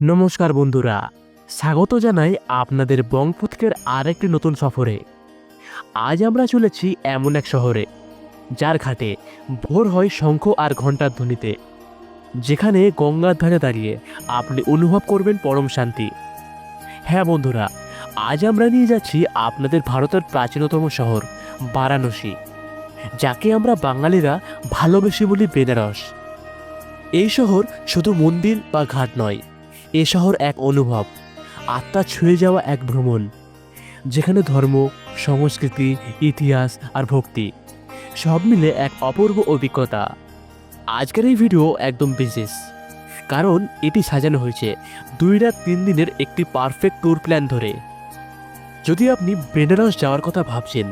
নমস্কার বন্ধুরা, স্বাগত জানাই আপনাদের বংপুতকের আরেকটি নতুন সফরে। আজ আমরা চলেছি এমন এক শহরে, যার ঘাটে ভোর হয় শঙ্খ আর ঘণ্টার ধ্বনিতে। যেখানে গঙ্গার ধারে দাঁড়িয়ে আপনি অনুভব করবেন পরম শান্তি। হ্যাঁ বন্ধুরা, আজ আমরা নিয়ে যাচ্ছি আপনাদের ভারতের প্রাচীনতম শহর, বারাণসী, যাকে আমরা বাঙালিরা ভালোবেসে বলি বেনারস। এই শহর শুধু মন্দির বা ঘাট নয় এ শহর এক অনুভব, আত্মা ছুঁয়ে যাওয়া এক ভ্রমণ, যেখানে ধর্ম, সংস্কৃতি, ইতিহাস আর ভক্তি সব মিলে এক অপূর্ব অভিজ্ঞতা। আজকের এই ভিডিও একদম বিশেষ, কারণ এটি সাজানো হয়েছে দুই রাত তিন দিনের একটি পারফেক্ট ট্যুর প্ল্যান ধরে। যদি আপনি বেনারস যাওয়ার কথা ভাবছেন,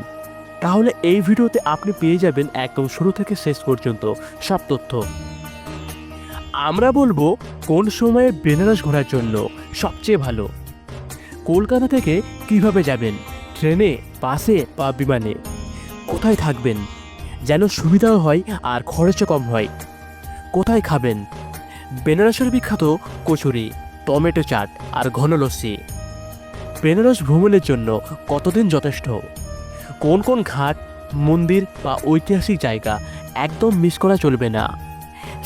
তাহলে এই ভিডিওতে আপনি পেয়ে যাবেন একদম শুরু থেকে শেষ পর্যন্ত সব তথ্য। আমরা বলব কোন সময়ে বেনারস ঘোরার জন্য সবচেয়ে ভালো? কলকাতা থেকে কীভাবে যাবেন? ট্রেনে, বাসে বা বিমানে? কোথায় থাকবেন? যেন সুবিধাও হয় আর খরচও কম হয়। কোথায় খাবেন? বেনারসের বিখ্যাত কচুরি, টমেটো চাট আর ঘন লস্যি। বেনারস ভ্রমণের জন্য কতদিন যথেষ্ট? কোন কোন ঘাট, মন্দির বা ঐতিহাসিক জায়গা একদম মিস করা চলবে না।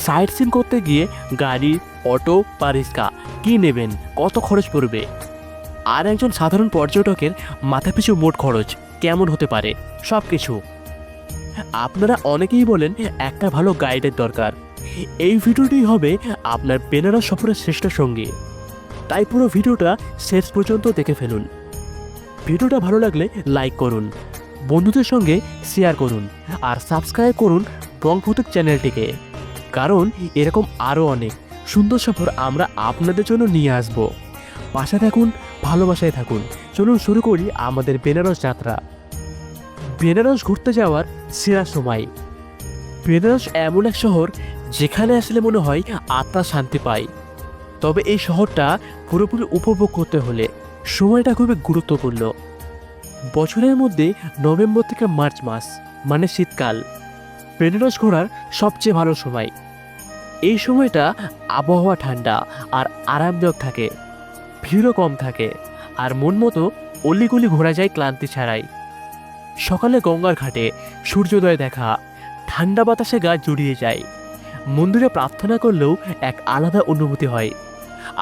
সাইট সিন করতে গিয়ে গাড়ি, অটো বা রিক্সা কী নেবেন? কত খরচ পড়বে? আর একজন সাধারণ পর্যটকের মাথাপিছু মোট খরচ কেমন হতে পারে? সব কিছু আপনারা অনেকেই বলেন একটা ভালো গাইডের দরকার। এই ভিডিওটি হবে আপনার বেনারস সফরের শ্রেষ্ঠ সঙ্গী। তাই পুরো ভিডিওটা শেষ পর্যন্ত দেখে ফেলুন। ভিডিওটা ভালো লাগলে লাইক করুন, বন্ধুদের সঙ্গে শেয়ার করুন, আর সাবস্ক্রাইব করুন বংভৌতিক চ্যানেলটিকে। কারণ এরকম আরও অনেক। সুন্দর সফর আমরা আপনাদের জন্য নিয়ে আসব। পাশে থাকুন, ভালোবাসায় থাকুন। চলুন শুরু করি আমাদের বেনারস যাত্রা। বেনারস ঘুরতে যাওয়ার সেরা সময়। বেনারস এমন এক শহর যেখানে আসলে মনে হয় আত্মা শান্তি পায়। তবে এই শহরটা পুরোপুরি উপভোগ করতে হলে সময়টা খুবই গুরুত্বপূর্ণ। বছরের মধ্যে নভেম্বর থেকে মার্চ মাস মানে শীতকাল। বেনারস ঘোরার সবচেয়ে ভালো সময়। এই সময়টা আবহাওয়া ঠান্ডা আর আরামদায়ক থাকে, ভিড়ও কম থাকে আর মন মতো অলিগলি ঘোরা যায় ক্লান্তি ছাড়াই। সকালে গঙ্গার ঘাটে সূর্যোদয় দেখা, ঠান্ডা বাতাসে গা জুড়িয়ে যায়। মন্দিরে প্রার্থনা করলেও এক আলাদা অনুভূতি হয়।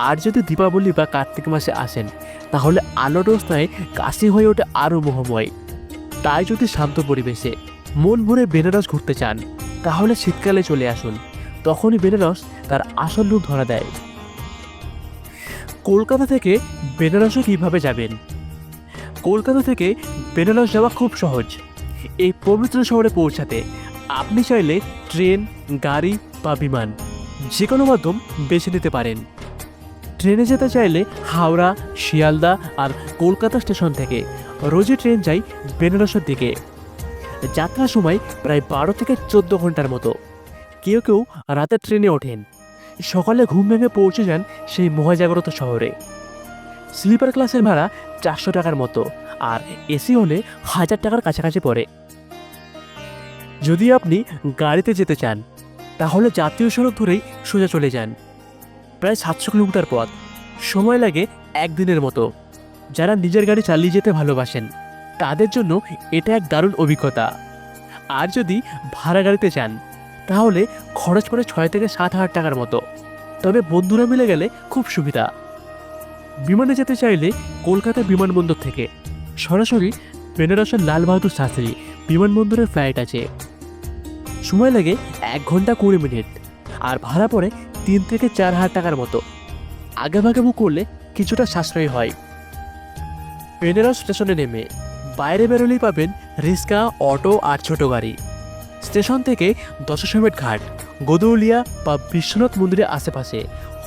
আর যদি দীপাবলি বা কার্তিক মাসে আসেন, তাহলে আলোর রোস্তায় কাশি হয়ে ওঠে আরও মোহময়। তাই যদি শান্ত পরিবেশে মন ভরে বেনারস ঘুরতে চান, তাহলে শীতকালে চলে আসুন। তখনই বেনারস তার আসল রূপ ধরা দেয়। কলকাতা থেকে বেনারসে কীভাবে যাবেন? কলকাতা থেকে বেনারস যাওয়া খুব সহজ। এই পবিত্র শহরে পৌঁছাতে আপনি চাইলে ট্রেন, গাড়ি বা বিমান যে কোনো মাধ্যম বেছে নিতে পারেন। ট্রেনে যেতে চাইলে হাওড়া, শিয়ালদা আর কলকাতা স্টেশন থেকে রোজই ট্রেন যায় বেনারসের দিকে। যাত্রার সময় প্রায় বারো থেকে চোদ্দ ঘণ্টার মতো। কেউ কেউ রাতে ট্রেনে ওঠেন। সকালে ঘুম ভেঙে পৌঁছে যান সেই মহাজাগ্রত শহরে। স্লিপার ক্লাসের ভাড়া চারশো টাকার মতো, আর এসি হলে হাজার টাকার কাছাকাছি পড়ে। যদি আপনি গাড়িতে যেতে চান, তাহলে জাতীয় সড়ক ধরেই সোজা চলে যান। প্রায় সাতশো কিলোমিটার পথ। সময় লাগে একদিনের মতো। যারা নিজের গাড়ি চালিয়ে যেতে ভালোবাসেন। তাদের জন্য এটা এক দারুণ অভিজ্ঞতা। আর যদি ভাড়া গাড়িতে চান তাহলে খরচ পড়ে ছয় থেকে সাত হাজার টাকার মতো। তবে বন্ধুরা মিলে গেলে খুব সুবিধা। বিমানে যেতে চাইলে কলকাতা বিমানবন্দর থেকে। সরাসরি বেনারসের লাল বাহাদুর শাস্ত্রী বিমানবন্দরের ফ্লাইট আছে। সময় লাগে এক ঘণ্টা কুড়ি মিনিট, আর ভাড়া পড়ে তিন থেকে চার হাজার টাকার মতো। আগেভাগে বুক করলে কিছুটা সাশ্রয়ী হয়। বেনারস স্টেশনে নেমে বাইরে বেরোলেই পাবেন রিক্সা অটো আর ছোট গাড়ি। স্টেশন থেকে দশসমেট ঘাট, গদৌলিয়া বা বিশ্বনাথ মন্দিরের আশেপাশে।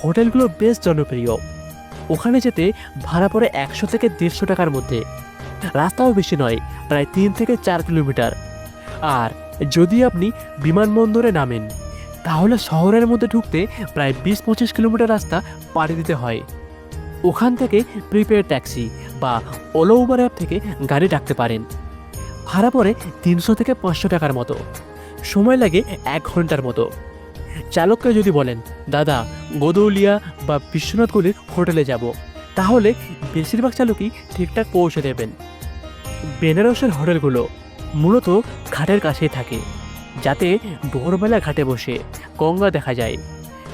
হোটেলগুলো বেশ জনপ্রিয়। ওখানে যেতে ভাড়া পড়ে একশো থেকে দেড়শো টাকার মধ্যে। রাস্তাও বেশি নয়, প্রায় তিন থেকে চার কিলোমিটার। আর যদি আপনি বিমানবন্দরে নামেন, তাহলে শহরের মধ্যে ঢুকতে প্রায় বিশ পঁচিশ কিলোমিটার রাস্তা পাড়ি দিতে হয়। ওখান থেকে প্রিপেড ট্যাক্সি বা ওলো উবার অ্যাপ থেকে গাড়ি ডাকতে পারেন। ভাড়া পড়ে তিনশো থেকে পাঁচশো টাকার মতো। সময় লাগে এক ঘণ্টার মতো। চালককে যদি বলেন, দাদা, গদৌলিয়া বা বিশ্বনাথগুলির হোটেলে যাব। তাহলে বেশিরভাগ চালকই ঠিকঠাক পৌঁছে দেবেন। বেনারসের হোটেলগুলো মূলত ঘাটের কাছেই থাকে, যাতে ভোরবেলা ঘাটে বসে গঙ্গা দেখা যায়।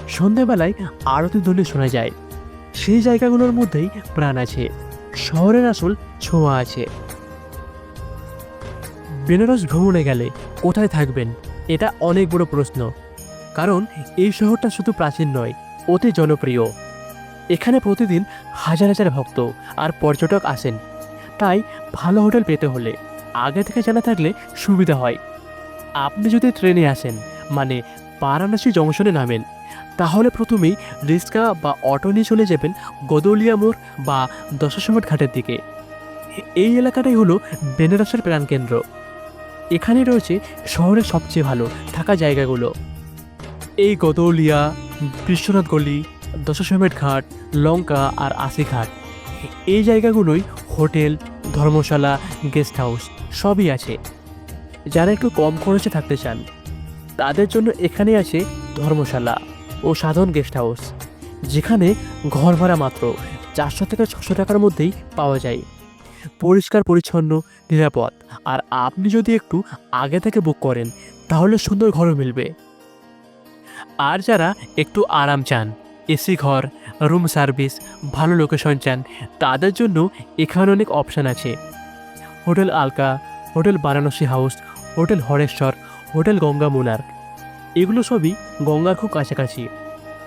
সন্ধেবেলায় আরতি ধ্বনি শোনা যায়। সেই জায়গাগুলোর মধ্যেই প্রাণ আছে। শহরের আসল ছোঁয়া আছে। বেনারস ভ্রমণে গেলে কোথায় থাকবেন, এটা অনেক বড় প্রশ্ন। কারণ এই শহরটা শুধু প্রাচীন নয়, অতি জনপ্রিয়। এখানে প্রতিদিন হাজার হাজার ভক্ত আর পর্যটক আসেন। তাই ভালো হোটেল পেতে হলে আগে থেকে জানা থাকলে সুবিধা হয়। আপনি যদি ট্রেনে আসেন মানে বারাণসী জংশনে নামেন তাহলে প্রথমেই রিক্সা বা অটো নিয়ে চলে যাবেন গদৌলিয়া মোড় বা দশাসমট ঘাটের দিকে। এই এলাকাটাই হলো বেনারসের প্রাণকেন্দ্র। এখানে রয়েছে শহরের সবচেয়ে ভালো থাকা জায়গাগুলো। এই গদৌলিয়া, বিশ্বনাথ গলি দশাসমট ঘাট, লঙ্কা আর আশি ঘাট। এই জায়গাগুলোই হোটেল, ধর্মশালা, গেস্ট হাউস সবই আছে। যারা একটু কম খরচে থাকতে চান, তাদের জন্য এখানে আছে ধর্মশালা। ও সাধন গেস্ট হাউস যেখানে ঘর ভাড়া মাত্র চারশো থেকে ছশো টাকার মধ্যেই পাওয়া যায়। পরিষ্কার, পরিচ্ছন্ন, নিরাপদ। আর আপনি যদি একটু আগে থেকে বুক করেন, তাহলে সুন্দর ঘরও মিলবে। আর যারা একটু আরাম চান, এসি ঘর রুম সার্ভিস ভালো লোকেশন চান, তাদের জন্য এখানে অনেক অপশান আছে। Hotel Alka, hotel Varanasi house hotel Hareshwar, hotel Ganga Munnar এগুলো সবই গঙ্গার খুব কাছাকাছি।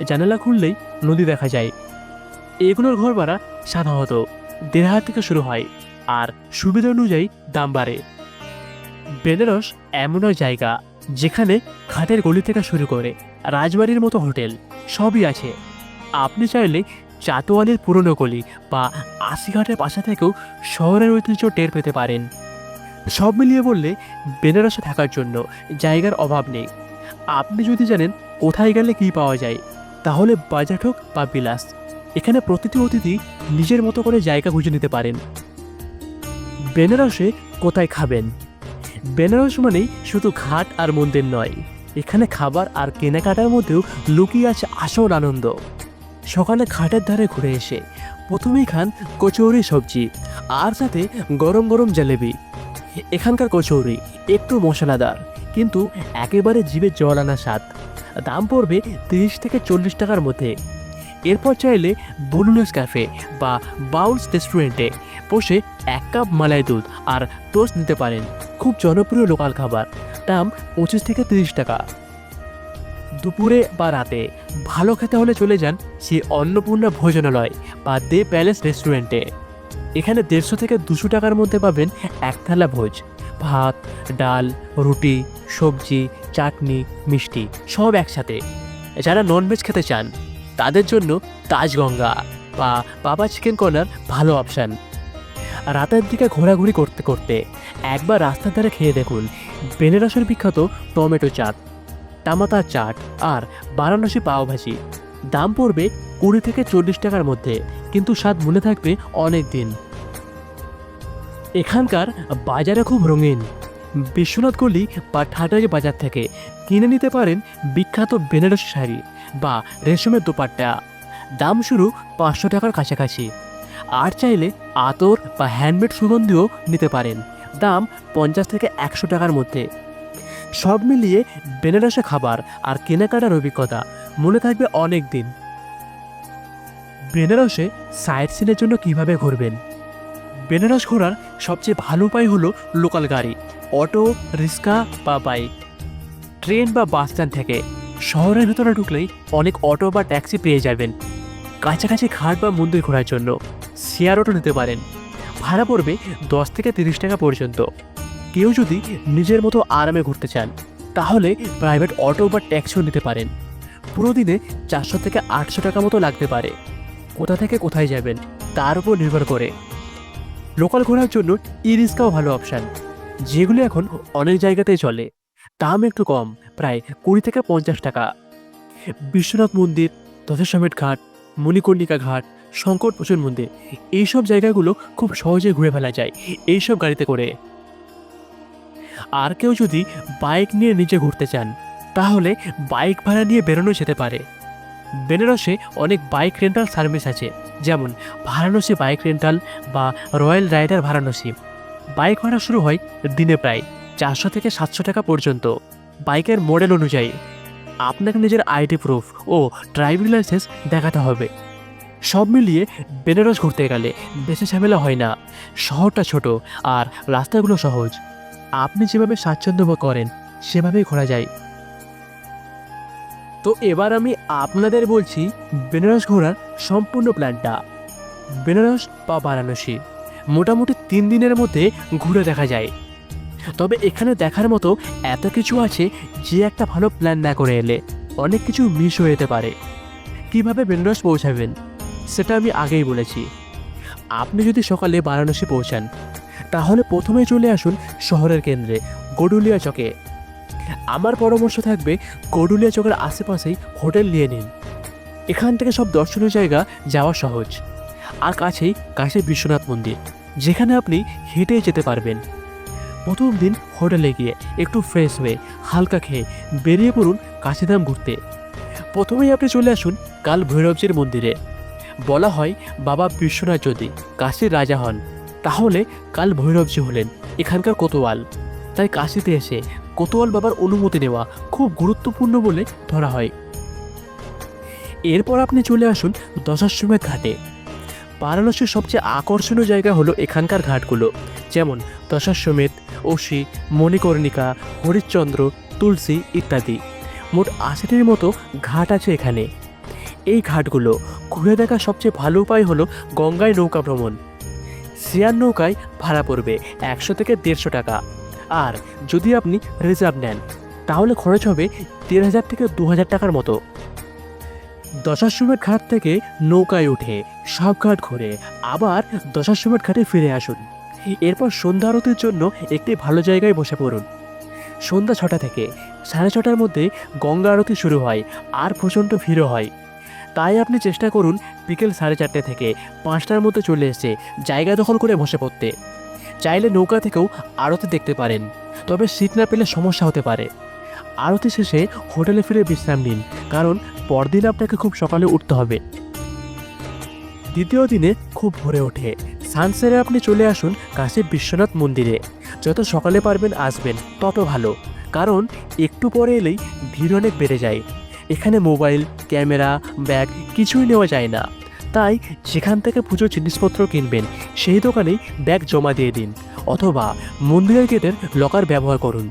জানালা খুললেই নদী দেখা যায়। এগুলোর ঘর ভাড়া সাধারণত দেড় হাজার থেকে শুরু হয় আর সুবিধা অনুযায়ী দাম বাড়ে। বেনারস এমন জায়গা যেখানে ঘাটের গলি থেকে শুরু করে রাজবাড়ির মতো হোটেল সবই আছে। আপনি চাইলে চাতোয়ালের পুরনো গলি বা আশিঘাটের পাশে থেকেও শহরের ঐতিহ্য টের পেতে পারেন। সব মিলিয়ে বললে বেনারসে থাকার জন্য জায়গার অভাব নেই। আপনি যদি জানেন কোথায় গেলে কী পাওয়া যায়, তাহলে বাজেট হোক বা বিলাস। এখানে প্রতিটি অতিথি নিজের মতো করে জায়গা খুঁজে নিতে পারেন। বেনারসে কোথায় খাবেন? বেনারস মানেই শুধু ঘাট আর মন্দির নয়, এখানে খাবার আর কেনাকাটার মধ্যেও লুকিয়ে আছে আসল আনন্দ। সকালে ঘাটের ধারে ঘুরে এসে প্রথমেই খান কচৌরি সবজি, আর সাথে গরম গরম জলেবি এখানকার কচৌরি একটু মশলাদার। কিন্তু একেবারে জিভে জল আনা স্বাদ। দাম পড়বে তিরিশ থেকে চল্লিশ টাকার মধ্যে। এরপর চাইলে বলুনস ক্যাফে বা বাউলস রেস্টুরেন্টে বসে এক কাপ মালাই দুধ আর টোস্ট নিতে পারেন। খুব জনপ্রিয় লোকাল খাবার। দাম পঁচিশ থেকে তিরিশ টাকা। দুপুরে বা রাতে ভালো খেতে হলে চলে যান সেই অন্নপূর্ণা ভোজনালয় বা দে প্যালেস রেস্টুরেন্টে এখানে দেড়শো থেকে দুশো টাকার মধ্যে পাবেন এক থালা ভোজ। ভাত, ডাল, রুটি, সবজি, চাটনি, মিষ্টি, সব একসাথে। যারা ননভেজ খেতে চান, তাদের জন্য তাজগঙ্গা বা বাবা চিকেন কর্নার ভালো অপশান রাতের দিকে ঘোরাঘুরি করতে করতে একবার রাস্তার ধারে খেয়ে দেখুন বেনারসের বিখ্যাত টমেটো চাট টামাতা চাট আর বারাণসী পাওভাজি দাম পড়বে কুড়ি থেকে চল্লিশ টাকার মধ্যে, কিন্তু স্বাদ মনে থাকবে অনেক দিন। এখানকার বাজারে খুব রঙিন। বিশ্বনাথ গলি বা ঠাটারি বাজার থেকে কিনে নিতে পারেন বিখ্যাত বেনারসি শাড়ি বা রেশমের দোপাট্টা। দাম শুরু পাঁচশো টাকার কাছাকাছি। আর চাইলে আতর বা হ্যান্ডমেড সুগন্ধিও নিতে পারেন। দাম পঞ্চাশ থেকে একশো টাকার মধ্যে। সব মিলিয়ে বেনারসে খাবার আর কেনাকাটার অভিজ্ঞতা মনে থাকবে অনেক দিন বেনারসে সাইট সিনের জন্য কীভাবে ঘুরবেন? বেনারস ঘোরার সবচেয়ে ভালো উপায় হলো লোকাল গাড়ি অটো রিক্সা বা বাইক ট্রেন বা বাস স্ট্যান্ড থেকে শহরের ভেতরে ঢুকলেই অনেক অটো বা ট্যাক্সি পেয়ে যাবেন। কাছাকাছি ঘাট বা মন্দির ঘোরার জন্য শেয়ার অটো নিতে পারেন। ভাড়া পড়বে দশ থেকে তিরিশ টাকা পর্যন্ত। কেউ যদি নিজের মতো আরামে ঘুরতে চান, তাহলে প্রাইভেট অটো বা ট্যাক্সিও নিতে পারেন। পুরো দিনে চারশো থেকে আটশো টাকা মতো লাগতে পারে। কোথা থেকে কোথায় যাবেন, তার উপর নির্ভর করে। লোকাল ঘোরার জন্য ই রিক্সাও ভালো অপশান যেগুলো এখন অনেক জায়গাতেই চলে। দাম একটু কম, প্রায় কুড়ি থেকে পঞ্চাশ টাকা। বিশ্বনাথ মন্দির দশাশ্বমেধ ঘাট, মণিকর্ণিকা ঘাট, শঙ্কর প্রচুর মন্দির, এইসব জায়গাগুলো খুব সহজে ঘুরে ফেলা যায়, এইসব গাড়িতে করে। আর কেউ যদি বাইক নিয়ে নিচে ঘুরতে চান, তাহলে বাইক ভাড়া নিয়ে বেরোনো যেতে পারে। বেনারসে অনেক বাইক রেন্টাল সার্ভিস আছে। যেমন ভারাণসী বাইক রেন্টাল বা রয়্যাল রাইডার ভারাণসী বাইক ভাড়া শুরু হয় দিনে প্রায় চারশো থেকে সাতশো টাকা পর্যন্ত। বাইকের মডেল অনুযায়ী আপনাকে নিজের আইডি প্রুফ ও ড্রাইভিং লাইসেন্স দেখাতে হবে। সব মিলিয়ে বেনারস ঘুরতে গেলে বেশি ঝামেলা হয় না। শহরটা ছোট আর রাস্তাগুলো সহজ। আপনি যেভাবে স্বাচ্ছন্দ্য করেন, সেভাবেই ঘোরা যায়। তো এবার আমি আপনাদের বলছি বেনারস ঘোরার সম্পূর্ণ প্ল্যানটা বেনারস বা বারাণসী, মোটামুটি তিন দিনের মধ্যে ঘুরে দেখা যায়। তবে এখানে দেখার মতো এত কিছু আছে যে একটা ভালো প্ল্যান না করে এলে অনেক কিছু মিস হয়ে যেতে পারে। কীভাবে বেনারস পৌঁছাবেন, সেটা আমি আগেই বলেছি। আপনি যদি সকালে বারাণসী পৌঁছান, তাহলে প্রথমে চলে আসুন শহরের কেন্দ্রে, গডুলিয়া চকে। আমার পরামর্শ থাকবে গডুলিয়া চকের আশেপাশেই হোটেল নিয়ে নিন। এখান থেকে সব দর্শনীয় জায়গা যাওয়া সহজ। আর কাছেই কাছে বিশ্বনাথ মন্দির, যেখানে আপনি হেঁটে যেতে পারবেন। প্রথম দিন হোটেলে গিয়ে একটু ফ্রেশ হয়ে হালকা খেয়ে বেরিয়ে পড়ুন কাশিধাম ঘুরতে। প্রথমেই আপনি চলে আসুন কাল ভৈরবজির মন্দিরে। বলা হয়, বাবা বিশ্বনাথ যদি কাশীর রাজা হন, তাহলে কাল ভৈরবজি হলেন এখানকার কোতোয়াল। তাই কাশিতে এসে কোতোয়াল বাবার অনুমতি নেওয়া খুব গুরুত্বপূর্ণ বলে ধরা হয়। এরপর আপনি চলে আসুন দশাশ্বমেধ ঘাটে। বারাণসীর সবচেয়ে আকর্ষণীয় জায়গা হলো এখানকার ঘাটগুলো, যেমন দশাশ্বমেধ অসি মণিকর্ণিকা, হরিশ্চন্দ্র, তুলসী ইত্যাদি। মোট আশিটির মতো ঘাট আছে এখানে। এই ঘাটগুলো ঘুরে দেখার সবচেয়ে ভালো উপায় হলো গঙ্গায় নৌকা ভ্রমণ। শেয়ার নৌকায় ভাড়া পড়বে একশো থেকে দেড়শো টাকা। আর যদি আপনি রিজার্ভ নেন, তাহলে খরচ হবে দেড় হাজার থেকে দু হাজার টাকার মতো। দশাশ্বমেধ ঘাট থেকে নৌকায় উঠে সব ঘাট ঘুরে আবার দশাশ্বমেধ ঘাটে ফিরে আসুন। এরপর সন্ধ্যা আরতির জন্য একটি ভালো জায়গায় বসে পড়ুন। সন্ধ্যা ছটা থেকে সাড়ে ছটার মধ্যে গঙ্গা আরতি শুরু হয় আর প্রচণ্ড ভিড়ও হয়। তাই আপনি চেষ্টা করুন বিকেল সাড়ে চারটে থেকে পাঁচটার মধ্যে চলে এসে জায়গা দখল করে বসে পড়তে। চাইলে নৌকা থেকেও আরতি দেখতে পারেন, তবে সিট না পেলে সমস্যা হতে পারে। আরতি শেষে হোটেলে ফিরে বিশ্রাম নিন, কারণ পরদিন আপনাকে খুব সকালে উঠতে হবে। দ্বিতীয় দিনে খুব ভোরে ওঠে। সানসেরে আপনি চলে আসুন কাশী বিশ্বনাথ মন্দিরে। যত সকালে পারবেন আসবেন, তত ভালো। কারণ একটু পরে এলেই ভিড় অনেক বেড়ে যায়। এখানে মোবাইল, ক্যামেরা, ব্যাগ কিছুই নেওয়া যায় না। তাই যেখান থেকে পুজোর জিনিসপত্র কিনবেন। সেই দোকানেই ব্যাগ জমা দিয়ে দিন, অথবা মন্দিরের গেটের লকার ব্যবহার করুন।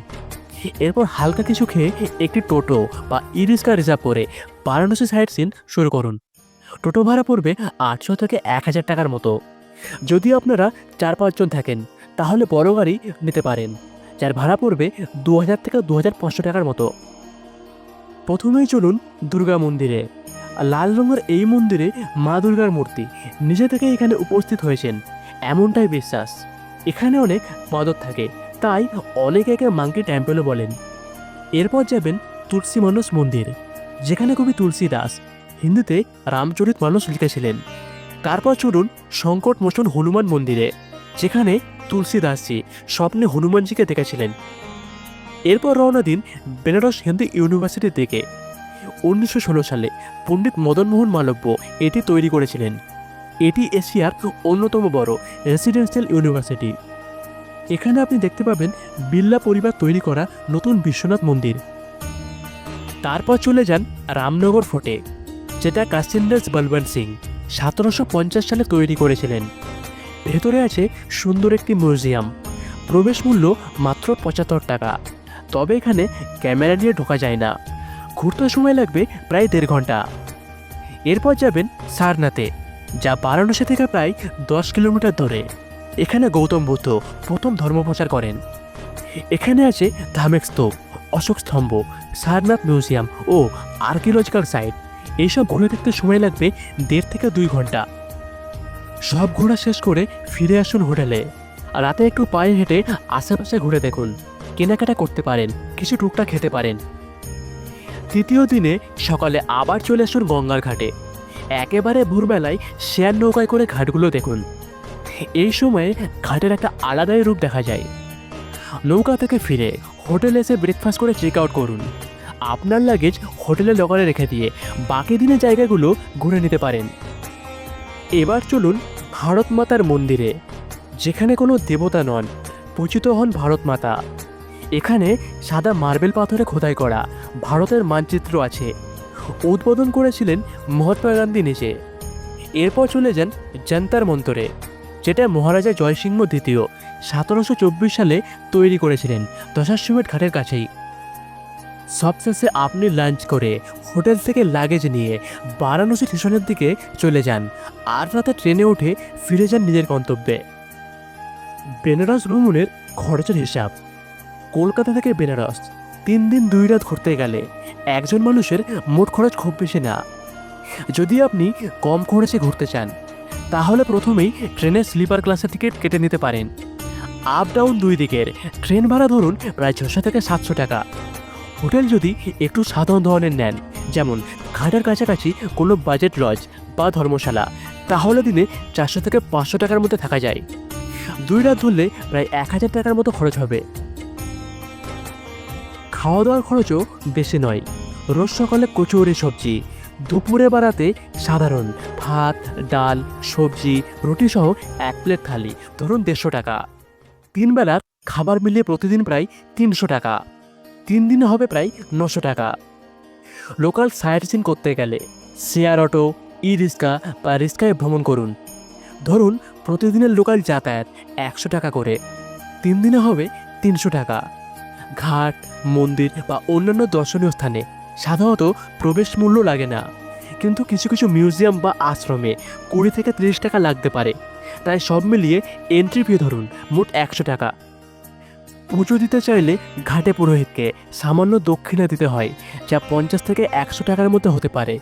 এরপর হালকা কিছু খেয়ে একটি টোটো বা ই রিক্সা রিজার্ভ করে বারাণসী সাইড সিন শুরু করুন। টোটো ভাড়া পড়বে আটশো থেকে এক হাজার টাকার মতো। যদি আপনারা চার পাঁচজন থাকেন, তাহলে বড় গাড়ি নিতে পারেন, যার ভাড়া পড়বে দু হাজার থেকে দু হাজার পাঁচশো টাকার মতো। প্রথমেই চলুন দুর্গা মন্দিরে। লাল রঙের এই মন্দিরে মা দুর্গার মূর্তি নিজে থেকে এখানে উপস্থিত হয়েছেন। এমনটাই বিশ্বাস। এখানে অনেক মাদক থাকে, তাই অনেকে একে মাঙ্কি টেম্পলও বলেন। এরপর যাবেন তুলসী মানস মন্দির, যেখানে কবি তুলসী দাস, হিন্দিতে রামচরিত মানুষ লিখেছিলেন। তারপর চলুন সংকট মোচন হনুমান মন্দিরে, যেখানে তুলসী দাসজি স্বপ্নে হনুমানজিকে দেখেছিলেন। এরপর রওনা দিন বেনারস হিন্দু ইউনিভার্সিটির দিকে। উনিশশো ষোলো সালে পণ্ডিত মদনমোহন মালব্য এটি তৈরি করেছিলেন। এটি এশিয়ার অন্যতম বড় রেসিডেন্সিয়াল ইউনিভার্সিটি এখানে আপনি দেখতে পাবেন বিল্লা পরিবার তৈরি করা নতুন বিশ্বনাথ মন্দির। তারপর চলে যান রামনগর ফোর্টে, যেটা কাসিন্দাস বলবন্ত সিং সতেরোশো পঞ্চাশ সালে তৈরি করেছিলেন। ভেতরে আছে সুন্দর একটি মিউজিয়াম প্রবেশ মূল্য মাত্র পঁচাত্তর টাকা। তবে এখানে ক্যামেরা নিয়ে ঢোকা যায় না। ঘুরতে সময় লাগবে প্রায় দেড় ঘণ্টা। এরপর যাবেন সারনাথে যা বারাণসী থেকে প্রায় দশ কিলোমিটার দূরে। এখানে গৌতম বুদ্ধ প্রথম ধর্মপ্রচার করেন। এখানে আছে ধামেক স্তূপ, অশোক স্তম্ভ, সারনাথ মিউজিয়াম ও আর্কিওলজিক্যাল সাইট। এইসব ঘুরে দেখতে সময় লাগবে দেড় থেকে দুই ঘণ্টা। সব ঘোরা শেষ করে ফিরে আসুন হোটেলে। রাতে একটু পায়ে হেঁটে আশেপাশে ঘুরে দেখুন। কেনাকাটা করতে পারেন, কিছু টুকটা খেতে পারেন। তৃতীয় দিনে সকালে আবার চলে আসুন গঙ্গার ঘাটে। একেবারে ভোরবেলায় শেয়ার নৌকায় করে ঘাটগুলো দেখুন। এই সময়ে ঘাটের একটা আলাদাই রূপ দেখা যায়। নৌকা থেকে ফিরে হোটেলে এসে ব্রেকফাস্ট করে চেক আউট করুন। আপনার লাগেজ হোটেলের লকারে রেখে দিয়ে বাকি দিনের জায়গাগুলো ঘুরে নিতে পারেন। এবার চলুন ভারত মাতার মন্দিরে, যেখানে কোনো দেবতা নন, পূজিত হন ভারত মাতা। এখানে সাদা মার্বেল পাথরে খোদাই করা ভারতের মানচিত্র আছে। উদ্বোধন করেছিলেন মহাত্মা গান্ধী নিজে। এরপর চলে যান জন্তার মন্তরে, যেটা মহারাজা জয়সিংহ দ্বিতীয় সতেরোশো চব্বিশ সালে তৈরি করেছিলেন দশাশ্বমেট ঘাটের কাছেই। সবশেষে আপনি লাঞ্চ করে হোটেল থেকে লাগেজ নিয়ে বারাণসী স্টেশনের দিকে চলে যান। আর রাতে ট্রেনে উঠে ফিরে যান নিজের গন্তব্যে। বেনারস ভ্রমণের খরচের হিসাব। কলকাতা থেকে বেনারস। তিন দিন দুই রাত ঘুরতে গেলে একজন মানুষের মোট খরচ খুব বেশি না। যদি আপনি কম খরচে ঘুরতে চান, তাহলে প্রথমেই ট্রেনের স্লিপার ক্লাসের টিকিট কেটে নিতে পারেন। আপ ডাউন দুই দিকের ট্রেন ভাড়া ধরুন প্রায় ছশো থেকে সাতশো টাকা। হোটেল যদি একটু সাধারণ ধরনের নেন, যেমন ঘাটের কাছাকাছি কোনো বাজেট লজ বা ধর্মশালা, তাহলে দিনে চারশো থেকে পাঁচশো টাকার মধ্যে থাকা যায়। দুই রাত ধরলে প্রায় এক হাজার টাকার মতো খরচ হবে। খাওয়া দাওয়ার খরচও বেশি নয়। রোজ সকালে কচুরি সবজি, দুপুরে বাড়াতে সাধারণ ভাত, ডাল, সবজি, রুটি সহ এক প্লেট থালি, ধরুন দেড়শো টাকা। তিন বেলার খাবার মিলিয়ে প্রতিদিন প্রায় তিনশো টাকা। তিন দিনে হবে প্রায় নশো টাকা। লোকাল সাইট সিন করতে গেলে শেয়ার অটো ই রিক্সা বা রিক্সায় ভ্রমণ করুন। ধরুন প্রতিদিনের লোকাল যাতায়াত একশো টাকা করে। তিন দিনে হবে তিনশো টাকা। ঘাট, মন্দির বা অন্যান্য দর্শনীয় স্থানে সাধারণত প্রবেশ মূল্য লাগে না। কিন্তু কিছু কিছু মিউজিয়াম বা আশ্রমে কুড়ি থেকে তিরিশ টাকা লাগতে পারে। তাই সব মিলিয়ে এন্ট্রি ফি ধরুন মোট একশো টাকা। পুজো দিতে চাইলে ঘাটে পুরোহিতকে সামান্য দক্ষিণা দিতে হয়, যা পঞ্চাশ থেকে একশো টাকার মধ্যে হতে পারে।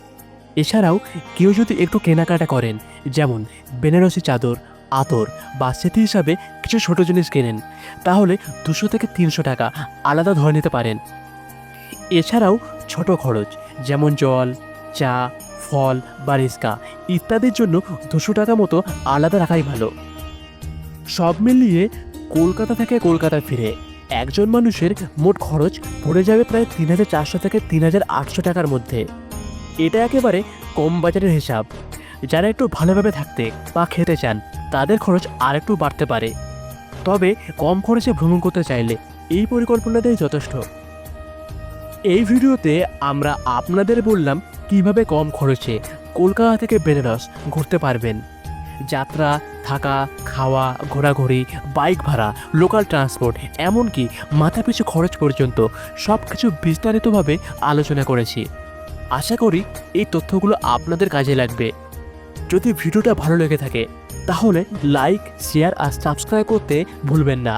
এছাড়াও কেউ যদি একটু কেনাকাটা করেন, যেমন বেনারসি চাদর আতর বা স্মৃতি হিসাবে কিছু ছোট জিনিস কেনেন। তাহলে দুশো থেকে তিনশো টাকা আলাদা ধরে নিতে পারেন। এছাড়াও ছোট খরচ, যেমন জল, চা, ফল বা রিস্কা ইত্যাদির জন্য দুশো টাকা মতো আলাদা রাখাই ভালো। সব মিলিয়ে কলকাতা থেকে কলকাতা ফিরে একজন মানুষের মোট খরচ পড়ে যাবে প্রায় তিন হাজার চারশো থেকে তিন হাজার আটশো টাকার মধ্যে। এটা একেবারে কম বাজারের হিসাব। যারা একটু ভালোভাবে থাকতে বা খেতে চান তাদের খরচ আর একটু বাড়তে পারে। তবে কম খরচে ভ্রমণ করতে চাইলে এই পরিকল্পনাটাই যথেষ্ট। এই ভিডিওতে আমরা আপনাদের বললাম কীভাবে কম খরচে কলকাতা থেকে বেনারস ঘুরতে পারবেন। যাত্রা, থাকা, খাওয়া, ঘোরাঘুরি, বাইক ভাড়া, লোকাল ট্রান্সপোর্ট, এমনকি মাথাপিছু খরচ পর্যন্ত সব কিছু বিস্তারিতভাবে আলোচনা করেছি। আশা করি এই তথ্যগুলো আপনাদের কাজে লাগবে। যদি ভিডিওটা ভালো লেগে থাকে, তাহলে লাইক শেয়ার আর সাবস্ক্রাইব করতে ভুলবেন না।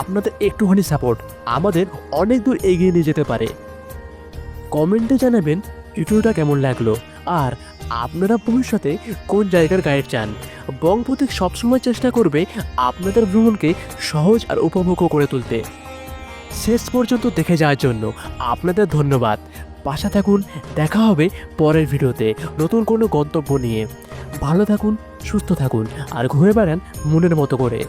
আপনাদের একটুখানি সাপোর্ট আমাদের অনেক দূর এগিয়ে নিয়ে যেতে পারে। কমেন্টে জানাবেন ভিডিওটা কেমন লাগল আর আপনারা ভবিষ্যতে কোন জায়গার গাইড চান। বংপথিক সবসময় চেষ্টা করবে আপনাদের ভ্রমণকে সহজ আর উপভোগ্য করে তুলতে। শেষ পর্যন্ত দেখে যাওয়ার জন্য আপনাদের ধন্যবাদ। পাশা থাকুন, দেখা হবে পরের ভিডিওতে। নতুন কোনো গন্তব্য নিয়ে। ভালো থাকুন, সুস্থ থাকুন, আর ঘুরে বেড়ান মনের মতো করে।